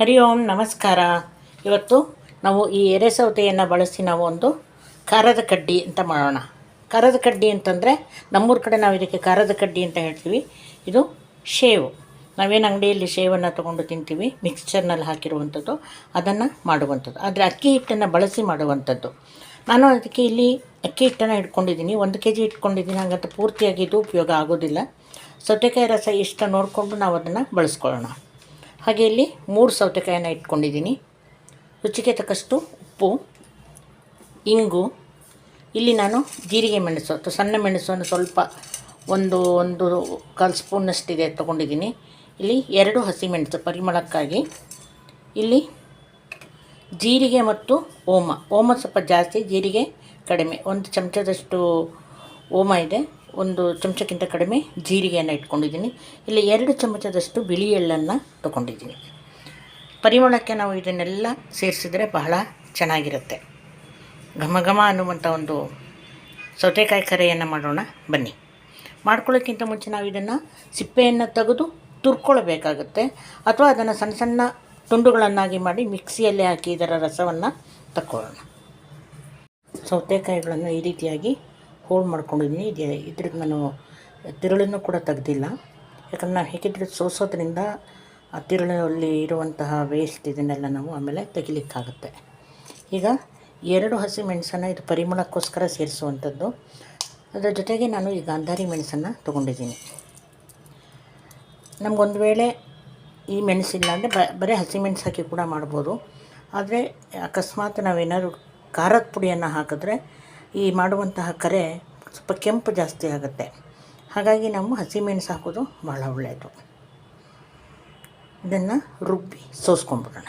ಹರಿ ಓಂ, ನಮಸ್ಕಾರ. ಇವತ್ತು ನಾವು ಈ ಎರೆ ಸೌತೆಯನ್ನು ಬಳಸಿ ನಾವು ಒಂದು ಖಾರದ ಕಡ್ಡಿ ಅಂತ ಮಾಡೋಣ. ಖಾರದ ಕಡ್ಡಿ ಅಂತಂದರೆ ನಮ್ಮೂರ ಕಡೆ ನಾವು ಇದಕ್ಕೆ ಖಾರದ ಕಡ್ಡಿ ಅಂತ ಹೇಳ್ತೀವಿ. ಇದು ಶೇವು. ನಾವೇನು ಅಂಗಡಿಯಲ್ಲಿ ಶೇವನ್ನು ತೊಗೊಂಡು ತಿಂತೀವಿ ಮಿಕ್ಸ್ಚರ್ನಲ್ಲಿ ಹಾಕಿರುವಂಥದ್ದು, ಅದನ್ನು ಮಾಡುವಂಥದ್ದು. ಆದರೆ ಅಕ್ಕಿ ಹಿಟ್ಟನ್ನು ಬಳಸಿ ಮಾಡುವಂಥದ್ದು. ನಾನು ಅದಕ್ಕೆ ಇಲ್ಲಿ ಅಕ್ಕಿ ಹಿಟ್ಟನ್ನು ಇಟ್ಕೊಂಡಿದ್ದೀನಿ. ಒಂದು ಕೆ ಜಿ ಇಟ್ಕೊಂಡಿದ್ದೀನಿ. ಹಾಗಂತ ಪೂರ್ತಿಯಾಗಿ ಇದು ಉಪಯೋಗ ಆಗೋದಿಲ್ಲ. ಸೌತೆಕಾಯಿ ರಸ ಇಷ್ಟ ನೋಡಿಕೊಂಡು ನಾವು ಅದನ್ನು ಬಳಸ್ಕೊಳ್ಳೋಣ. ಹಾಗೆ ಇಲ್ಲಿ ಮೂರು ಸೌತೆಕಾಯನ್ನು ಇಟ್ಕೊಂಡಿದ್ದೀನಿ. ರುಚಿಗೆ ತಕ್ಕಷ್ಟು ಉಪ್ಪು, ಇಂಗು, ಇಲ್ಲಿ ನಾನು ಜೀರಿಗೆ ಮೆಣಸು ಅಥವಾ ಸಣ್ಣ ಮೆಣಸನ್ನು ಸ್ವಲ್ಪ ಒಂದು ಒಂದು ಕಾಲು ಸ್ಪೂನ್ನಷ್ಟಿದೆ ತೊಗೊಂಡಿದ್ದೀನಿ. ಇಲ್ಲಿ ಎರಡು ಹಸಿಮೆಣಸು ಪರಿಮಳಕ್ಕಾಗಿ. ಇಲ್ಲಿ ಜೀರಿಗೆ ಮತ್ತು ಓಮ ಓಮ ಸ್ವಲ್ಪ ಜಾಸ್ತಿ, ಜೀರಿಗೆ ಕಡಿಮೆ. ಒಂದು ಚಮಚದಷ್ಟು ಓಮ ಇದೆ. ಒಂದು ಚಮಚಕ್ಕಿಂತ ಕಡಿಮೆ ಜೀರಿಗೆಯನ್ನು ಇಟ್ಕೊಂಡಿದ್ದೀನಿ. ಇಲ್ಲಿ ಎರಡು ಚಮಚದಷ್ಟು ಬಿಳಿ ಎಳ್ಳನ್ನು ತೊಗೊಂಡಿದ್ದೀನಿ. ಪರಿಮಳಕ್ಕೆ ನಾವು ಇದನ್ನೆಲ್ಲ ಸೇರಿಸಿದರೆ ಬಹಳ ಚೆನ್ನಾಗಿರುತ್ತೆ. ಘಮ ಘಮ ಅನ್ನುವಂಥ ಒಂದು ಸೌತೆಕಾಯಿ ಕರೆಯನ್ನು ಮಾಡೋಣ. ಬನ್ನಿ. ಮಾಡ್ಕೊಳ್ಳೋಕ್ಕಿಂತ ಮುಂಚೆ ನಾವು ಇದನ್ನು ಸಿಪ್ಪೆಯನ್ನು ತೆಗೆದು ತುರ್ಕೊಳ್ಬೇಕಾಗುತ್ತೆ ಅಥವಾ ಅದನ್ನು ಸಣ್ಣ ಸಣ್ಣ ತುಂಡುಗಳನ್ನಾಗಿ ಮಾಡಿ ಮಿಕ್ಸಿಯಲ್ಲಿ ಹಾಕಿ ಇದರ ರಸವನ್ನು ತಕ್ಕೊಳ್ಳೋಣ. ಸೌತೆಕಾಯಿಗಳನ್ನು ಈ ರೀತಿಯಾಗಿ ಹೋಳು ಮಾಡ್ಕೊಂಡಿದ್ದೀನಿ ಇದು ಇದ್ರದ್ದು ನಾನು ತಿರುಳನ್ನು ಕೂಡ ತೆಗೆದಿಲ್ಲ. ಯಾಕಂದ್ರೆ ನಾವು ಹೇಗಿದ್ರೆ ಸೋಸೋದ್ರಿಂದ ಆ ತಿರುಳಲ್ಲಿ ಇರುವಂತಹ ವೇಸ್ಟ್ ಇದನ್ನೆಲ್ಲ ನಾವು ಆಮೇಲೆ ತೆಗಿಲಿಕ್ಕಾಗುತ್ತೆ. ಈಗ ಎರಡು ಹಸಿ ಮೆಣಸನ್ನು ಇದು ಪರಿಮಳಕ್ಕೋಸ್ಕರ ಸೇರಿಸುವಂಥದ್ದು. ಅದರ ಜೊತೆಗೆ ನಾನು ಈ ಗಾಂಧಾರಿ ಮೆಣಸನ್ನು ತೊಗೊಂಡಿದ್ದೀನಿ. ನಮಗೊಂದು ವೇಳೆ ಈ ಮೆಣಸಿಲ್ಲ ಅಂದರೆ ಬ, ಬರೀ ಹಸಿಮೆಣಸು ಹಾಕಿ ಕೂಡ ಮಾಡ್ಬೋದು. ಆದರೆ ಅಕಸ್ಮಾತ್ ನಾವೇನಾದ್ರು ಖಾರದ ಪುಡಿಯನ್ನು ಹಾಕಿದ್ರೆ ಈ ಮಾಡುವಂತಹ ಕರೆ ಸ್ವಲ್ಪ ಕೆಂಪು ಜಾಸ್ತಿ ಆಗುತ್ತೆ. ಹಾಗಾಗಿ ನಾವು ಹಸಿಮೆಣಸು ಹಾಕೋದು ಭಾಳ ಒಳ್ಳೆಯದು ಇದನ್ನು ರುಬ್ಬಿ ಸೋಸ್ಕೊಂಡ್ಬಿಡೋಣ.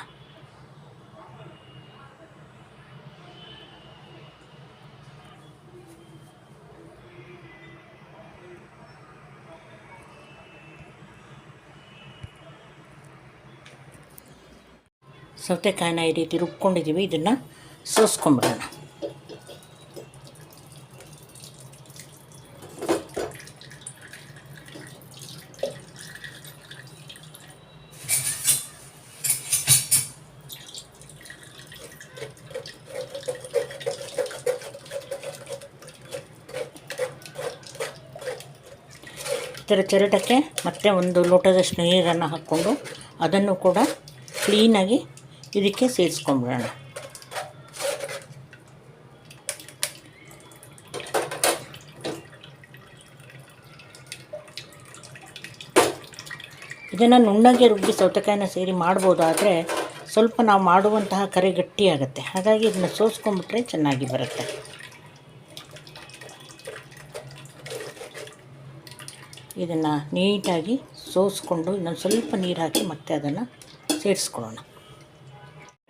ಸೌತೆಕಾಯಿನ ಈ ರೀತಿ ರುಬ್ಕೊಂಡಿದ್ದೀವಿ, ಇದನ್ನು ಸೋಸ್ಕೊಂಬಿಡೋಣ ಇದರ ಚರಟಕ್ಕೆ ಮತ್ತೆ ಒಂದು ಲೋಟದಷ್ಟು ನೀರನ್ನು ಹಾಕ್ಕೊಂಡು ಅದನ್ನು ಕೂಡ ಕ್ಲೀನಾಗಿ ಇದಕ್ಕೆ ಸೇರಿಸ್ಕೊಂಡ್ಬಿಡೋಣ ಇದನ್ನು ನುಣ್ಣಗೆ ರುಬ್ಬಿ ಸೌತೆಕಾಯಿನ ಸೇರಿ ಮಾಡ್ಬೋದು ಆದರೆ ಸ್ವಲ್ಪ ನಾವು ಮಾಡುವಂತಹ ಕರೆ ಗಟ್ಟಿಯಾಗುತ್ತೆ ಹಾಗಾಗಿ ಇದನ್ನು ಸೋಸ್ಕೊಂಡ್ಬಿಟ್ರೆ ಚೆನ್ನಾಗಿ ಬರುತ್ತೆ. ಇದನ್ನು ನೀಟಾಗಿ ಸೋಸ್ಕೊಂಡು ಇನ್ನೊಂದು ಸ್ವಲ್ಪ ನೀರು ಹಾಕಿ ಮತ್ತೆ ಅದನ್ನು ಸೇರಿಸ್ಕೊಳ್ಳೋಣ.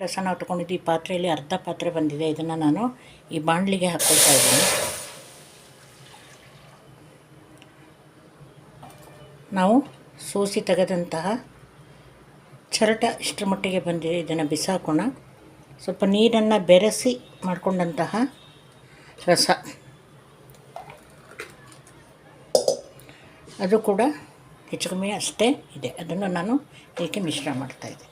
ರಸ ನಾವು ತೊಗೊಂಡಿದ್ದು ಈ ಪಾತ್ರೆಯಲ್ಲಿ ಅರ್ಧ ಪಾತ್ರೆ ಬಂದಿದೆ. ಇದನ್ನು ನಾನು ಈ ಬಾಣಲಿಗೆ ಹಾಕ್ಕೊಳ್ತಾ ಇದ್ದೀನಿ. ನಾವು ಸೋಸಿ ತೆಗೆದಂತಹ ಚರಟ ಇಷ್ಟರ ಮಟ್ಟಿಗೆ ಬಂದಿದೆ ಇದನ್ನು ಬಿಸಾಕೋಣ. ಸ್ವಲ್ಪ ನೀರನ್ನು ಬೆರೆಸಿ ಮಾಡಿಕೊಂಡಂತಹ ರಸ. ಅದು ಕೂಡ ಹೆಚ್ಚು ಕಮ್ಮಿ ಅಷ್ಟೇ ಇದೆ. ಅದನ್ನು ನಾನು ಏಕೆ ಮಿಶ್ರ ಮಾಡ್ತಾಯಿದ್ದೆ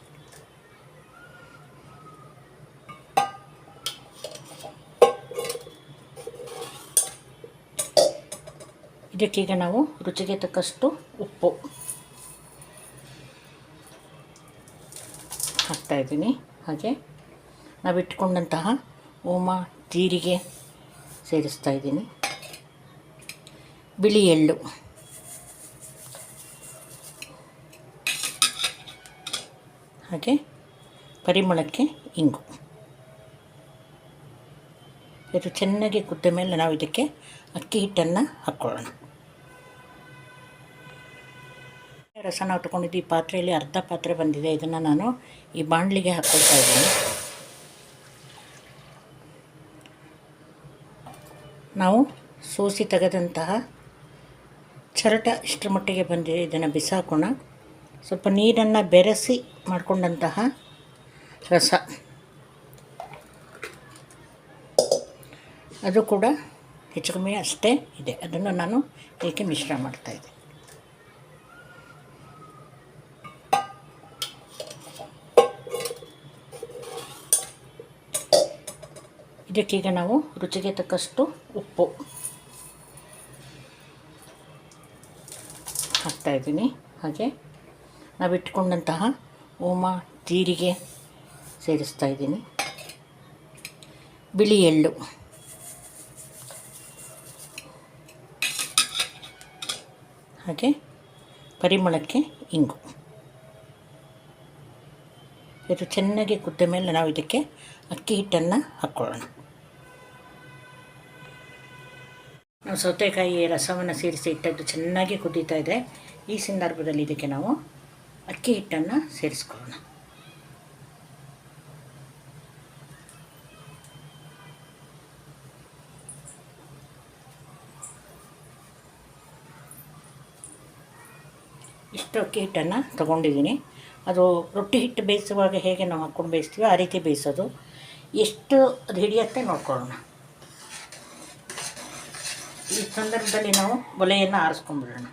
ಇದಕ್ಕೀಗ ನಾವು ರುಚಿಗೆ ತಕ್ಕಷ್ಟು ಉಪ್ಪು ಹಾಕ್ತಾಯಿದ್ದೀನಿ ಹಾಗೆ ನಾವು ಇಟ್ಕೊಂಡಂತಹ ಓಮ ಜೀರಿಗೆ ಸೇರಿಸ್ತಾ ಇದ್ದೀನಿ. ಬಿಳಿ ಎಳ್ಳು. ಹಾಗೆ ಪರಿಮಳಕ್ಕೆ ಇಂಗು. ಇದು ಚೆನ್ನಾಗಿ ಕುದ್ದ ಮೇಲೆ ನಾವು ಇದಕ್ಕೆ ಅಕ್ಕಿ ಹಿಟ್ಟನ್ನು ಹಾಕ್ಕೊಳ್ಳೋಣ ರಸ ನಾವು ಈ ಪಾತ್ರೆಯಲ್ಲಿ ಅರ್ಧ ಪಾತ್ರೆ ಬಂದಿದೆ. ಇದನ್ನು ನಾನು ಈ ಬಾಣಲಿಗೆ ಹಾಕ್ಕೊಳ್ತಾ ಇದ್ದೀನಿ. ನಾವು ಸೋಸಿ ತೆಗೆದಂತಹ ಚರಟ ಇಷ್ಟರ ಮಟ್ಟಿಗೆ ಬಂದಿದೆ. ಇದನ್ನು ಬಿಸಾಕೋಣ. ಸ್ವಲ್ಪ ನೀರನ್ನು ಬೆರೆಸಿ ಮಾಡಿಕೊಂಡಂತಹ ರಸ. ಅದು ಕೂಡ ಹೆಚ್ಚು ಕಮ್ಮಿ ಅಷ್ಟೇ ಇದೆ. ಅದನ್ನು ನಾನು ಏಕೆ ಮಿಶ್ರ ಮಾಡ್ತಾಯಿದ್ದೆ ಇದಕ್ಕೀಗ ನಾವು ರುಚಿಗೆ ತಕ್ಕಷ್ಟು ಉಪ್ಪು ಹಾಕ್ತಾಯಿದ್ದೀನಿ ಹಾಗೆ ನಾವು ಇಟ್ಕೊಂಡಂತಹ ಓಮ ಜೀರಿಗೆ ಸೇರಿಸ್ತಾ ಇದ್ದೀನಿ. ಬಿಳಿ ಎಳ್ಳು. ಹಾಗೆ ಪರಿಮಳಕ್ಕೆ ಇಂಗು. ಇದು ಚೆನ್ನಾಗಿ ಕುದ್ದ ಮೇಲೆ ನಾವು ಇದಕ್ಕೆ ಅಕ್ಕಿ ಹಿಟ್ಟನ್ನು ಹಾಕ್ಕೊಳ್ಳೋಣ ನಾವು ಸೌತೆಕಾಯಿ ರಸವನ್ನು ಸೇರಿಸಿ ಇಟ್ಟದ್ದು ಚೆನ್ನಾಗಿ ಕುದೀತಾ ಇದೆ. ಈ ಸಂದರ್ಭದಲ್ಲಿ ಇದಕ್ಕೆ ನಾವು ಅಕ್ಕಿ ಹಿಟ್ಟನ್ನು ಸೇರಿಸ್ಕೊಳ್ಳೋಣ. ಇಷ್ಟು ಅಕ್ಕಿ ಹಿಟ್ಟನ್ನು ತೊಗೊಂಡಿದ್ದೀನಿ. ಅದು ರೊಟ್ಟಿ ಹಿಟ್ಟು ಬೇಯಿಸುವಾಗ ಹೇಗೆ ನಾವು ಹಾಕ್ಕೊಂಡು ಬೇಯಿಸ್ತೀವಿ ಆ ರೀತಿ ಬೇಯಿಸೋದು. ಎಷ್ಟು ಅದು ಹಿಡಿಯತ್ತೆ ನೋಡ್ಕೊಳ್ಳೋಣ. ಈ ಸಂದರ್ಭದಲ್ಲಿ ನಾವು ಒಲೆಯನ್ನು ಆರಿಸ್ಕೊಂಡ್ಬಿಡೋಣ.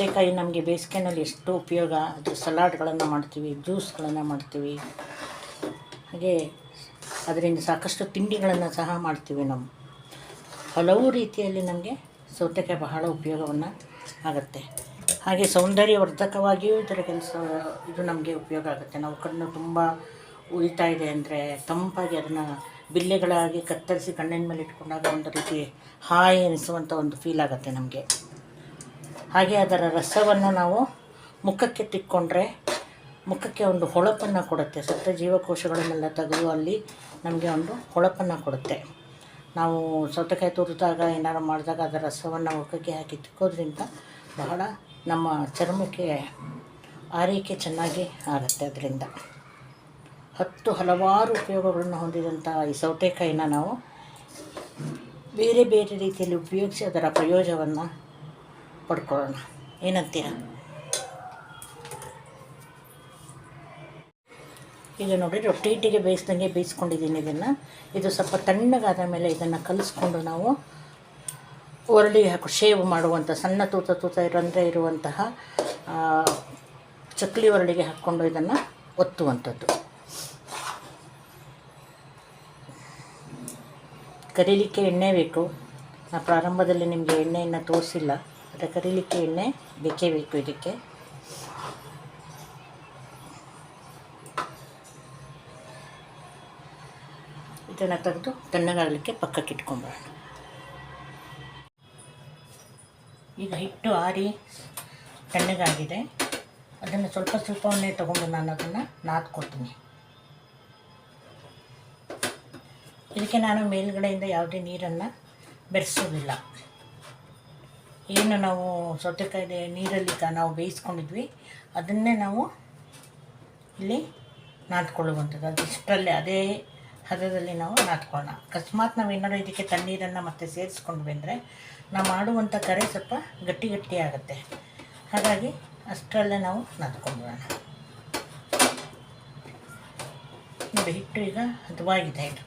ಸೌತೆಕಾಯಿ ನಮಗೆ ಬೇಸಿಗೆನಲ್ಲಿ ಎಷ್ಟು ಉಪಯೋಗ. ಅದು ಸಲಾಡ್ಗಳನ್ನು ಮಾಡ್ತೀವಿ, ಜ್ಯೂಸ್ಗಳನ್ನು ಮಾಡ್ತೀವಿ. ಹಾಗೆ ಅದರಿಂದ ಸಾಕಷ್ಟು ತಿಂಡಿಗಳನ್ನು ಸಹ ಮಾಡ್ತೀವಿ ನಾವು. ಹಲವು ರೀತಿಯಲ್ಲಿ ನಮಗೆ ಸೌತೆಕಾಯಿ ಬಹಳ ಉಪಯೋಗವನ್ನು ಆಗುತ್ತೆ. ಹಾಗೆ ಸೌಂದರ್ಯವರ್ಧಕವಾಗಿಯೂ ಇದರ ಕೆಲಸ, ಇದು ನಮಗೆ ಉಪಯೋಗ ಆಗುತ್ತೆ. ನಾವು ಕಣ್ಣು ತುಂಬ ಉಳಿತಾ ಇದೆ ಅಂದರೆ ತಂಪಾಗಿ ಅದನ್ನು ಬಿಲ್ಲೆಗಳಾಗಿ ಕತ್ತರಿಸಿ ಕಣ್ಣಿನ ಮೇಲೆ ಇಟ್ಕೊಂಡಾಗ ಒಂದು ರೀತಿ ಹಾಯಿ ಅನಿಸುವಂಥ ಒಂದು ಫೀಲ್ ಆಗುತ್ತೆ ನಮಗೆ. ಹಾಗೆ ಅದರ ರಸವನ್ನು ನಾವು ಮುಖಕ್ಕೆ ತಿಕ್ಕೊಂಡ್ರೆ ಮುಖಕ್ಕೆ ಒಂದು ಹೊಳಪನ್ನು ಕೊಡುತ್ತೆ. ಸತ್ತ ಜೀವಕೋಶಗಳನ್ನೆಲ್ಲ ತೆಗೆದು ಅಲ್ಲಿ ನಮಗೆ ಒಂದು ಹೊಳಪನ್ನು ಕೊಡುತ್ತೆ. ನಾವು ಸೌತೆಕಾಯಿ ತುರಿದಾಗ ಏನಾರು ಮಾಡಿದಾಗ ಅದರ ರಸವನ್ನು ಮುಖಕ್ಕೆ ಹಾಕಿ ತಿಕ್ಕೋದ್ರಿಂದ ಬಹಳ ನಮ್ಮ ಚರ್ಮಕ್ಕೆ, ಆರೈಕೆ ಚೆನ್ನಾಗಿ ಆಗುತ್ತೆ ಅದರಿಂದ. ಹತ್ತು ಹಲವಾರು ಉಪಯೋಗಗಳನ್ನು ಹೊಂದಿದಂಥ ಈ ಸೌತೆಕಾಯಿನ ನಾವು ಬೇರೆ ಬೇರೆ ರೀತಿಯಲ್ಲಿ ಉಪಯೋಗಿಸಿ ಅದರ ಪ್ರಯೋಜನವನ್ನು ಪಡ್ಕೊಳ್ಳೋಣ. ಏನಂತೀರ ಈಗ ನೋಡಿ ರೊಟ್ಟಿ ಹಿಟ್ಟಿಗೆ ಬೇಯಿಸ್ದಂಗೆ ಬೇಯಿಸ್ಕೊಂಡಿದ್ದೀನಿ ಇದನ್ನು. ಇದು ಸ್ವಲ್ಪ ತಣ್ಣಗಾದ ಮೇಲೆ ಇದನ್ನು ಕಲಿಸ್ಕೊಂಡು ನಾವು ಒರಳಿ ಹಾಕಿ, ಶೇವ್ ಮಾಡುವಂಥ, ಸಣ್ಣ ತೂತ ತೂತ ರಂಧ್ರ ಇರುವಂತಹ ಚಕ್ಲಿ ಒರಳಿಗೆ ಹಾಕ್ಕೊಂಡು ಇದನ್ನು ಒತ್ತುವಂಥದ್ದು. ಕರೀಲಿಕ್ಕೆ ಎಣ್ಣೆ ಬೇಕು. ನಾ ಪ್ರಾರಂಭದಲ್ಲಿ ನಿಮಗೆ ಎಣ್ಣೆಯನ್ನು ತೋರಿಸಿಲ್ಲ. ಮತ್ತು ಕರೀಲಿಕ್ಕೆ ಎಣ್ಣೆ, ಬೇಕೇ ಬೇಕು ಇದಕ್ಕೆ. ಇದನ್ನು ತೆಗೆದು ತಣ್ಣಗಾಗಲಿಕ್ಕೆ ಪಕ್ಕಕ್ಕೆ ಇಟ್ಕೊಂಬರೋಣ ಈಗ ಹಿಟ್ಟು ಆರಿ ತಣ್ಣಗಾಗಿದೆ. ಅದನ್ನು ಸ್ವಲ್ಪ ಸ್ವಲ್ಪವನ್ನೇ ತೊಗೊಂಡು ನಾನು ಅದನ್ನು ನಾದ್ಕೊಳ್ತೀನಿ ಇದಕ್ಕೆ ನಾನು ಮೇಲ್ಗಡೆಯಿಂದ ಯಾವುದೇ ನೀರನ್ನು ಬೆರೆಸೋದಿಲ್ಲ. ಏನು ನಾವು ಸೌತೆಕಾಯಿ ನೀರಲ್ಲಿ ನಾವು ಬೇಯಿಸ್ಕೊಂಡಿದ್ವಿ, ಅದನ್ನೇ ನಾವು ಇಲ್ಲಿ ನಾದ್ಕೊಳ್ಳುವಂಥದ್ದು. ಅದು ಇಷ್ಟರಲ್ಲೇ ಅದೇ ಹದದಲ್ಲಿ ನಾವು ನಾದ್ಕೊಳ್ಳೋಣ. ಅಕಸ್ಮಾತ್ ನಾವು ಏನಾದ್ರು ಇದಕ್ಕೆ ತಣ್ಣೀರನ್ನು ಮತ್ತೆ ಸೇರಿಸ್ಕೊಂಡು ಬಂದರೆ ನಾವು ಮಾಡುವಂಥ ಕರೆ ಸ್ವಲ್ಪ ಗಟ್ಟಿ ಗಟ್ಟಿ ಆಗುತ್ತೆ. ಹಾಗಾಗಿ ಅಷ್ಟರಲ್ಲೇ ನಾವು ನಾದ್ಕೊಂಡ್ಬಿಡೋಣ. ನೋಡಿ, ಹಿಟ್ಟು ಈಗ ಹದವಾಗಿದೆ ಇದು.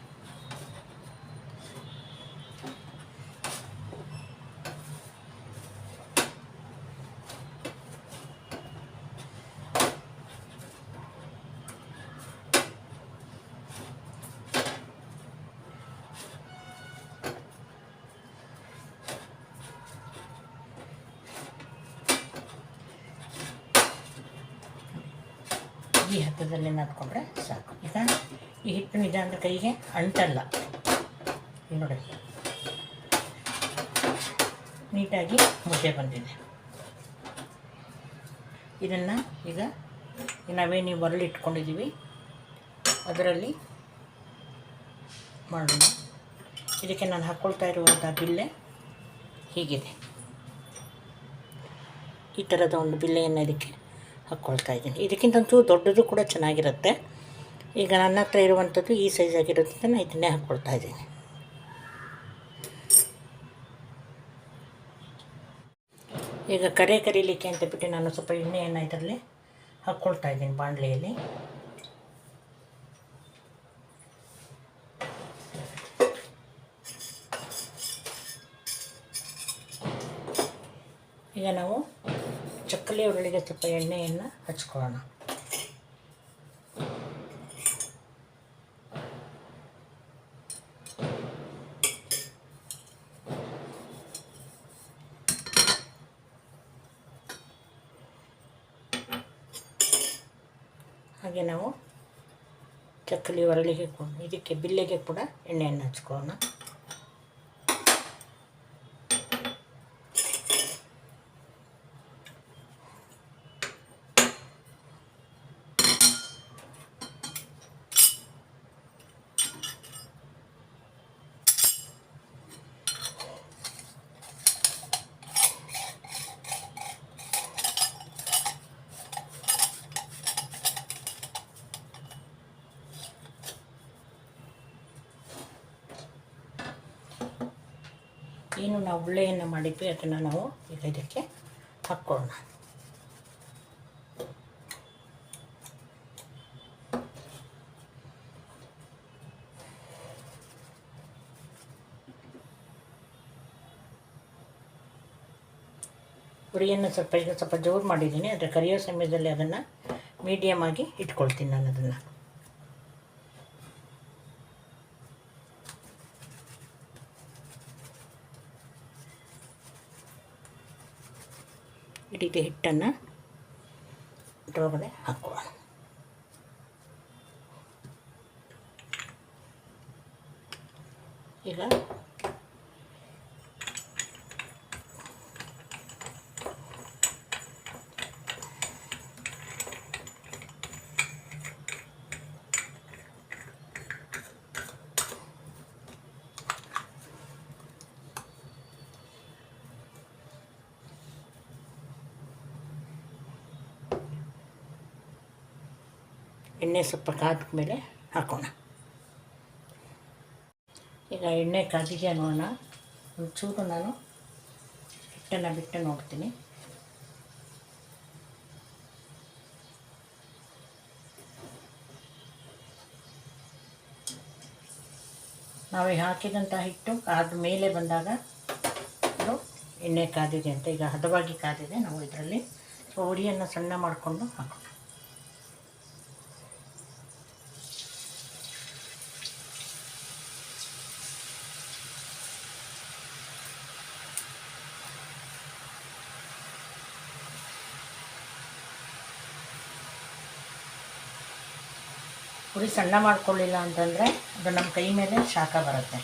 ಈ ಹತ್ತದಲ್ಲಿ ನಾದ್ಕೊಂಡ್ರೆ ಸಾಕು. ಈಗ ಈ ಹಿಟ್ಟು ಅಂದರೆ ಕೈಗೆ ಅಂಟಲ್ಲ. ನೋಡಿ. ನೀಟಾಗಿ ಮುದ್ದೆ ಬಂದಿದೆ. ಇದನ್ನು ಈಗ ನಾವೇನು ಮರಳಿ ಇಟ್ಕೊಂಡಿದ್ದೀವಿ ಅದರಲ್ಲಿ ಮಾಡೋಣ. ಇದಕ್ಕೆ ನಾನು ಹಾಕ್ಕೊಳ್ತಾ ಇರುವಂಥ ಬಿಲ್ಲೆ ಹೀಗಿದೆ. ಈ ಥರದ ಒಂದು ಬಿಲ್ಲೆಯನ್ನು ಇದಕ್ಕೆ ಹಾಕ್ಕೊಳ್ತಾ ಇದ್ದೀನಿ. ಇದಕ್ಕಿಂತ ಒಂಚೂರು ದೊಡ್ಡದು ಕೂಡ ಚೆನ್ನಾಗಿರುತ್ತೆ. ಈಗ ನನ್ನ ಹತ್ರ ಇರುವಂಥದ್ದು ಈ ಸೈಜ್ ಆಗಿರೋದ್ರಿಂದ ನಾನು ಇದನ್ನೇ ಹಾಕ್ಕೊಳ್ತಾ ಇದ್ದೀನಿ. ಈಗ ಕರೆ ಕರೀಲಿಕ್ಕೆ ಅಂತ ಬಿಟ್ಟು ನಾನು ಸ್ವಲ್ಪ ಎಣ್ಣೆಯನ್ನು ಇದರಲ್ಲಿ ಹಾಕ್ಕೊಳ್ತಾ ಇದ್ದೀನಿ ಬಾಣಲೆಯಲ್ಲಿ. ಈಗ ನಾವು ಚಕ್ಕಲಿ ಒರಳಿಗೆ ಸ್ವಲ್ಪ ಎಣ್ಣೆಯನ್ನು ಹಚ್ಕೊಳ್ಳೋಣ. ಹಾಗೆ ನಾವು ಚಕ್ಕಲಿ ಒರಳಿಗೆ ಇದಕ್ಕೆ ಬಿಲ್ಲೆಗೆ ಕೂಡ ಎಣ್ಣೆಯನ್ನು ಹಚ್ಕೊಳ್ಳೋಣ. ಏನು ನಾವು ಉಳ್ಳೆಯನ್ನು ಮಾಡಿದ್ವಿ, ಅದನ್ನು ನಾವು ಈಗ ಇದಕ್ಕೆ ಹಾಕ್ಕೊಳ್ಳೋಣ. ಹುರಿಯನ್ನು ಸ್ವಲ್ಪ ಈಗ ಸ್ವಲ್ಪ ಜೋರು ಮಾಡಿದ್ದೀನಿ ಆದರೆ ಕರಿಯೋ ಸಮಯದಲ್ಲಿ ಅದನ್ನು ಮೀಡಿಯಮ್ ಆಗಿ ಇಟ್ಕೊಳ್ತೀನಿ ನಾನು ಅದನ್ನು. ರೀತಿ ಹಿಟ್ಟನ್ನು ಇದ್ರೊಳಗಡೆ ಹಾಕುವ. ಈಗ ಎಣ್ಣೆ ಸ್ವಲ್ಪ ಕಾದ ಮೇಲೆ ಹಾಕೋಣ. ಈಗ ಎಣ್ಣೆ ಕಾದಿದೆಯಾ ನೋಡೋಣ. ಒಂಚೂರು ನಾನು ಹಿಟ್ಟನ್ನು ಬಿಟ್ಟು ನೋಡ್ತೀನಿ. ನಾವು ಹಾಕಿದಂಥ ಹಿಟ್ಟು ಕಾದ ಮೇಲೆ ಬಂದಾಗ ಅದು ಎಣ್ಣೆ ಕಾದಿದೆ ಅಂತ. ಈಗ ಹದವಾಗಿ ಕಾದಿದೆ ನಾವು ಇದರಲ್ಲಿ. ಉರಿಯನ್ನು ಸಣ್ಣ ಮಾಡಿಕೊಂಡು ಹಾಕೋಣ. ಉರಿ ಸಣ್ಣ ಮಾಡ್ಕೊಳ್ಳಿಲ್ಲ ಅಂತಂದರೆ ಅದು ನಮ್ಮ ಕೈ ಮೇಲೆ ಶಾಖ ಬರುತ್ತೆ.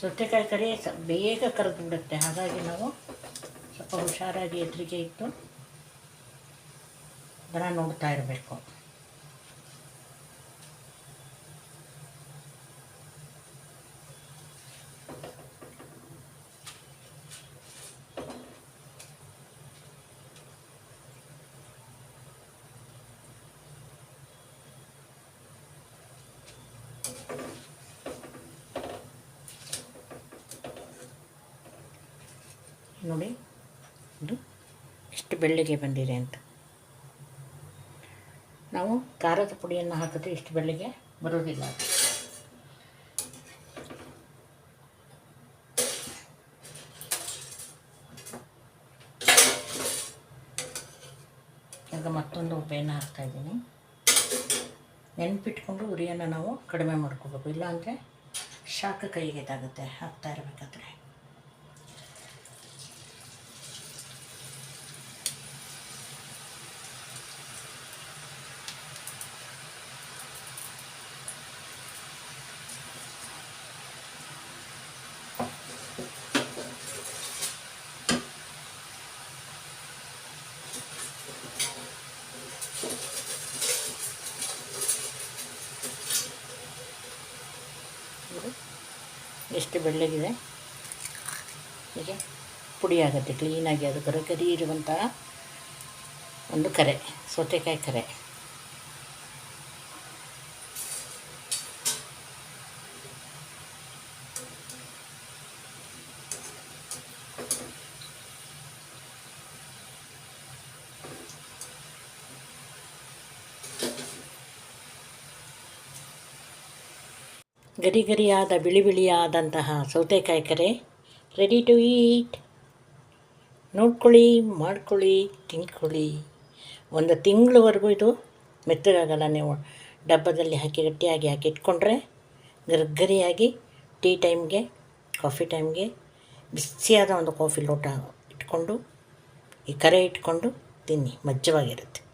ಸೌತೆಕಾಯಿ ಕರಿ ಬೇಗ ಕರೆದು ಬಿಡುತ್ತೆ ಹಾಗಾಗಿ ನಾವು ಸ್ವಲ್ಪ ಹುಷಾರಾಗಿ ಎದುರಿಗೆ ಇಟ್ಟು ಅದನ್ನು ನೋಡ್ತಾ ಇರಬೇಕು. ನೋಡಿ. ಇದು ಎಷ್ಟು ಬೆಳ್ಳಿಗೆ ಬಂದಿದೆ ಅಂತ. ನಾವು ಖಾರದ ಪುಡಿಯನ್ನು ಹಾಕಿದ್ರೆ ಇಷ್ಟು ಬೆಳ್ಳಿಗೆ ಬರೋದಿಲ್ಲ ಈಗ ಮತ್ತೊಂದು ಉಬ್ಬೆಯನ್ನು ಹಾಕ್ತಾಯಿದ್ದೀನಿ ನೆನ್ಪಿಟ್ಕೊಂಡು ಉರಿಯನ್ನು ನಾವು ಕಡಿಮೆ ಮಾಡ್ಕೋಬೇಕು. ಇಲ್ಲಾಂದರೆ ಶಾಖ ಕೈಗೆ ಇದಾಗುತ್ತೆ ಹಾಕ್ತಾ ಇರಬೇಕಾದ್ರೆ. ಎಷ್ಟು ಬೆಳ್ಳಗಿದೆ? ಹೀಗೆ ಪುಡಿ ಆಗುತ್ತೆ ಕ್ಲೀನಾಗಿ ಅದು ಕರಿ ಕರಿ ಇರುವಂತಹ ಒಂದು ಕರೆ ಸೌತೆಕಾಯಿ ಕರೆ. ಗರಿ ಗರಿಯಾದ ಬಿಳಿ ಬಿಳಿಯಾದಂತಹ ಸೌತೆಕಾಯಿ ಕರೆ. ರೆಡಿ ಟು ಈಟ್ ನೋಡ್ಕೊಳ್ಳಿ, ಮಾಡ್ಕೊಳ್ಳಿ ತಿಂಕೊಳ್ಳಿ ಒಂದು ತಿಂಗಳವರೆಗೂ ಇದು ಮೆತ್ತಗಾಗಲ್ಲ. ನೀವು ಡಬ್ಬದಲ್ಲಿ ಹಾಕಿ, ಗಟ್ಟಿಯಾಗಿ ಹಾಕಿ ಇಟ್ಕೊಂಡ್ರೆ ಗರ್ಗರಿಯಾಗಿ ಟೀ ಟೈಮ್ಗೆ, ಕಾಫಿ ಟೈಮ್ಗೆ ಬಿಸಿಯಾದ ಒಂದು ಕಾಫಿ ಲೋಟ ಇಟ್ಕೊಂಡು, ಈ ಕರೆ ಇಟ್ಕೊಂಡು ತಿನ್ನಿ. ಮಜ್ಜವಾಗಿರುತ್ತೆ.